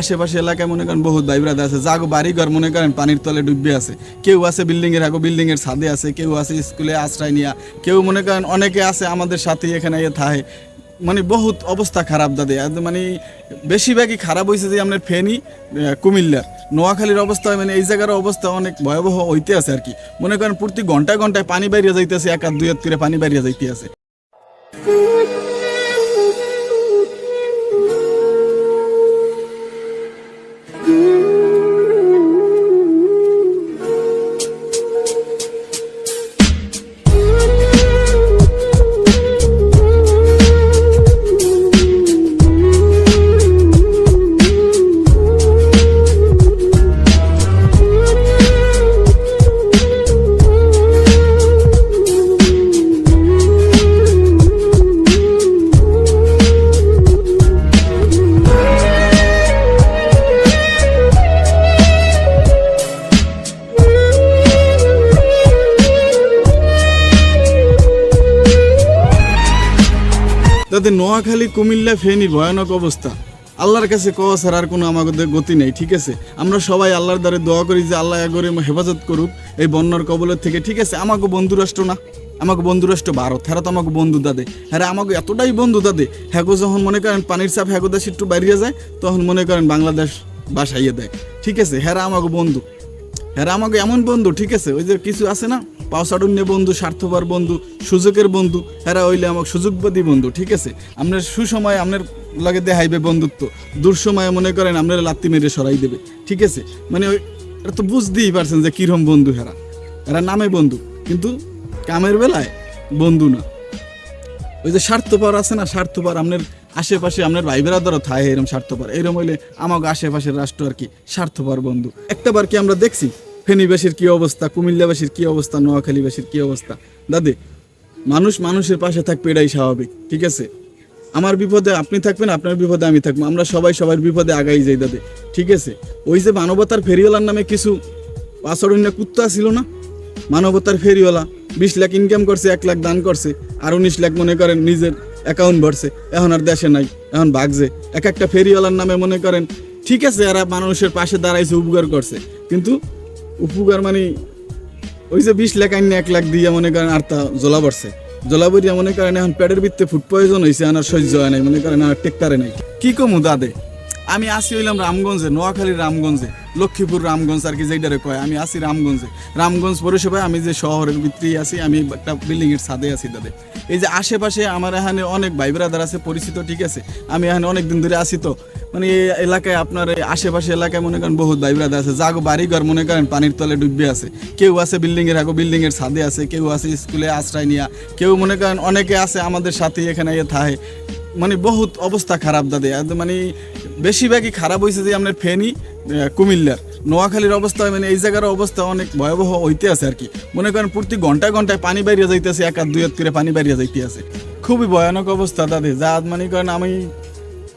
আশেপাশে এলাকায় মনে করেন বহুত ভাই ব্রাদার আছে। যাগো বাড়িঘর মনে করেন পানির তলে ডুববে আছে। কেউ আছে বিল্ডিং এর আগো বিল্ডিং এর ছাদে আছে, কেউ আছে স্কুলে আশ্রয় নিয়া। কেউ মনে করেন অনেকে আছে আমাদের সাথে এখানে থাহে। মানে বহুত অবস্থা খারাপ দাদে। মানে বেশিরভাগই খারাপ হয়েছে যে আপনার ফেনি কুমিল্লার নোয়াখালীর অবস্থা মানে এই জায়গার অবস্থা অনেক ভয়াবহ হইতে আছে আর কি। মনে করেন প্রতি ঘন্টায় ঘন্টায় পানি বাইরিয়ে যাইতেছে, এক আর দুই করে পানি বাইরিয়ে যাইতে আছে। তাতে নোয়াখালী, কুমিল্লা ফেনী ভয়ানক অবস্থা। আল্লাহর কাছে কওয়া ছাড়া আর কোনো আমাদের গতি নেই, ঠিক আছে? আমরা সবাই আল্লাহর দ্বারে দোয়া করি যে আল্লাহ এগরে হেফাজত করুক, এই বন্যার কবলের থেকে, ঠিক আছে? আমাকে বন্ধুরাষ্ট্র না। আমাকে বন্ধুরাষ্ট্র ভারত। হ্যাঁ তো আমাকে বন্ধু দাদে। হ্যাঁ আমাকে এতটাই বন্ধু দাদে। হ্যাঁ যখন মনে করেন পানির চাপ হ্যাঁ দেশ একটু বাড়িয়ে যায়, তখন মনে করেন বাংলাদেশ বাসাইয়ে দেয়। ঠিক আছে? হ্যাঁ আমাকে বন্ধু। হ্যাঁ আমাকে এমন বন্ধু, ঠিক আছে? ওই যে কিছু আছে না? পাওসাডুন্য বন্ধু, স্বার্থপর বন্ধু, সুযোগের বন্ধু হ্যাঁ হইলে আমাকে সুযোগবাদী বন্ধু, ঠিক আছে? আপনার সুসময় আপনার লাগে দেখাইবে বন্ধুত্ব, দুঃসময়ে মনে করেন আপনার লাত্তি মেরে সরাই দেবে, ঠিক আছে? মানে ওই তো বুঝতেই পারছেন যে কিরম বন্ধু হেরা এরা নামে বন্ধু, কিন্তু কামের বেলায় বন্ধু না। ওই যে স্বার্থপর আছে না, স্বার্থপর আপনার আশেপাশে আপনার ভাই বেড়াদারও থাকে এরম স্বার্থপর। এরম হইলে আমাকে আশেপাশের রাষ্ট্র আর কি স্বার্থপর বন্ধু। একটাবার কি আমরা দেখছি? ফেনীবাসীর কি অবস্থা? কুমিল্লাবাসীর কি অবস্থা? নোয়াখালীবাসীর কি অবস্থা? দাদে, মানুষ মানুষের পাশে থাকবে এটাই স্বাভাবিক, ঠিক আছে? আমার বিপদে আপনি থাকবেন, আপনার বিপদে আমি থাকব। আমরা সবাই সবার বিপদে আগাই যাই, দাদে, ঠিক আছে? ওই যে মানবতার ফেরিওয়ালার নামে কিছু পাঁচড়ন্য কুত্তা ছিল না? মানবতার ফেরিওয়ালা বিশ লাখ ইনকাম করছে, এক লাখ দান করছে, আর উনিশ লাখ মনে করেন নিজের অ্যাকাউন্ট ভরছে। এখন আর দেশে নাই, এখন ভাগছে। এক একটা ফেরিওয়ালার নামে মনে করেন, ঠিক আছে, এরা মানুষের পাশে দাঁড়াইছে, উপকার করছে। কিন্তু উপকার মানে ওই যে বিশ লাখ আইন এক লাখ দিয়ে মনে করেন আর তা জোলা পড়ছে জোলা পড়িয়া মনে করেন এখন পেটের ভিত্তে ফুড পয়জন হয়েছে আনার সহ্য হয় নাই, মনে করেন আর টেক্কারে নাই। কি কমু দাদে? আমি আসি হইলাম রামগঞ্জে নোয়াখালীর রামগঞ্জে, লক্ষ্মীপুর রামগঞ্জ আর কি যেটারে কয়, আমি আসি রামগঞ্জে। রামগঞ্জ পৌরসভায় আমি যে শহরের ভিতরেই আছি, আমি একটা বিল্ডিং এর ছাদে আছি দাদে এই যে আশেপাশে আমার এখানে অনেক ভাই ব্রাদার আছে, পরিচিত ঠিক আছে, আমি এখানে অনেক দিন ধরে আছি তো। মানে এই এলাকায় আপনার এই আশেপাশে এলাকায় মনে করেন বহুত ভাই ব্রাদার আছে, যাগো বাড়িঘর মনে করেন পানির তলে ডুববে আছে। কেউ আছে বিল্ডিং এর আগো বিল্ডিং এর ছাদে আছে, কেউ আছে স্কুলে আশ্রয় নিয়া। কেউ মনে করেন অনেকে আছে আমাদের সাথে এখানে ইয়ে থাহে। মানে বহুত অবস্থা খারাপ দাদে। মানে বেশিরভাগই খারাপ হয়েছে যে আপনার ফেনী কুমিল্লার নোয়াখালীর অবস্থা মানে এই জায়গার অবস্থা অনেক ভয়াবহ হইতে আছে আর কি মনে করেন প্রতি ঘন্টায় ঘন্টায় পানি বাইরিয়ে যাইতেছে, এক আর দুই করে পানি বাইরিয়ে যাইতে আছে খুবই ভয়ানক অবস্থা দাদে। যা মানে করেন আমি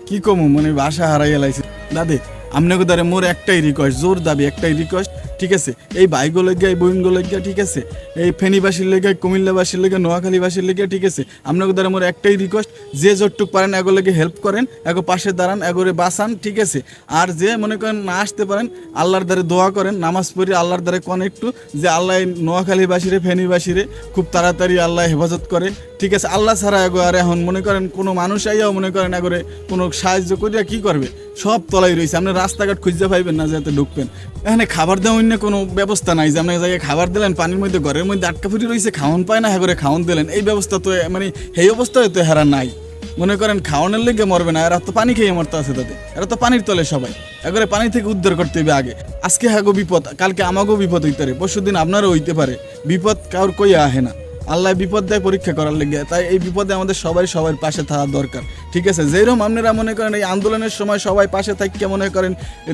কি কমু মানে বাসা হারাই এলাইছি দাদে, আপনাকে দ্বারা মোর একটাই রিকোয়েস্ট জোর দাবি, একটাই রিকোয়েস্ট ঠিক আছে? এই বাইগো লেগে এই বইনগো লেগে ঠিক আছে? এই ফেনীবাসীর লেগে, কুমিল্লাবাসীর লেগে, নোয়াখালীবাসীর লেগে ঠিক আছে? আপনাকে দ্বারা মোর একটাই রিকোয়েস্ট যে যতটুক পারেন এগো লেগে হেল্প করেন, এগো পাশে দাঁড়ান, এগোরে বাঁচান, ঠিক আছে? আর যে মনে করেন না আসতে পারেন, আল্লাহর দ্বারে দোয়া করেন, নামাজ পড়ি আল্লাহর দ্বারে কোন একটু, যে আল্লাহ নোয়াখালীবাসীরে, ফেনীবাসীরে খুব তাড়াতাড়ি আল্লাহ হেফাজত করে, ঠিক আছে? আল্লাহ ছাড়া এগো আর এখন মনে করেন কোনো মানুষ আইয়াও মনে করেন এগোরে কোনো সাহায্য করিয়া কি করবে? সব তলাই রয়েছে। আপনি রাস্তাঘাট খুঁজতে পাইবেন না যাতে ঢুকবেন। এখানে খাবার দেওয়া অন্য কোনো ব্যবস্থা নাই যে আপনি জায়গায় খাবার দিলেন, পানির মধ্যে, ঘরের মধ্যে আটকা ফুটি রয়েছে, খাওয়ান পায় না হ্যাঁ করে খাওয়ান দিলেন। এই ব্যবস্থা তো মানে এই অবস্থায় তো হেরা নাই। মনে করেন খাওয়ানোর লেগে মরবে না, এরা তো পানি খেয়ে মরতে আছে তাদের এরা তো পানির তলে সবাই। একবারে পানি থেকে উদ্ধার করতে হবে আগে। আজকে হ্যাঁ বিপদ, কালকে আমাকেও বিপদ হইতে পারে পরশু দিন আপনারও হইতে পারে। বিপদ কারোর কই আহে না। আল্লাহ বিপদ দেয় পরীক্ষা করার লেগে। তাই এই বিপদে আমাদের সবাই সবার পাশে থাকা দরকার। ঠিক আছে? যেরকম আপনারা মনে করেন এই আন্দোলনের সময় সবাই পাশে থাকিয়ে মনে করেন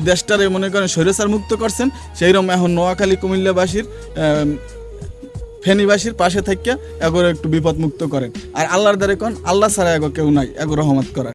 দেশটারে মনে করেন স্বৈরাচার মুক্ত করছেন সেইরকম এখন নোয়াখালী, কুমিল্লাবাসীর ফেনীবাসীর পাশে থাকিয়া এগোর একটু বিপদ মুক্ত করেন। আর আল্লাহর দ্বারে কোন? আল্লাহ ছাড়া এগো কেউ নাই, এগো রহমত করার।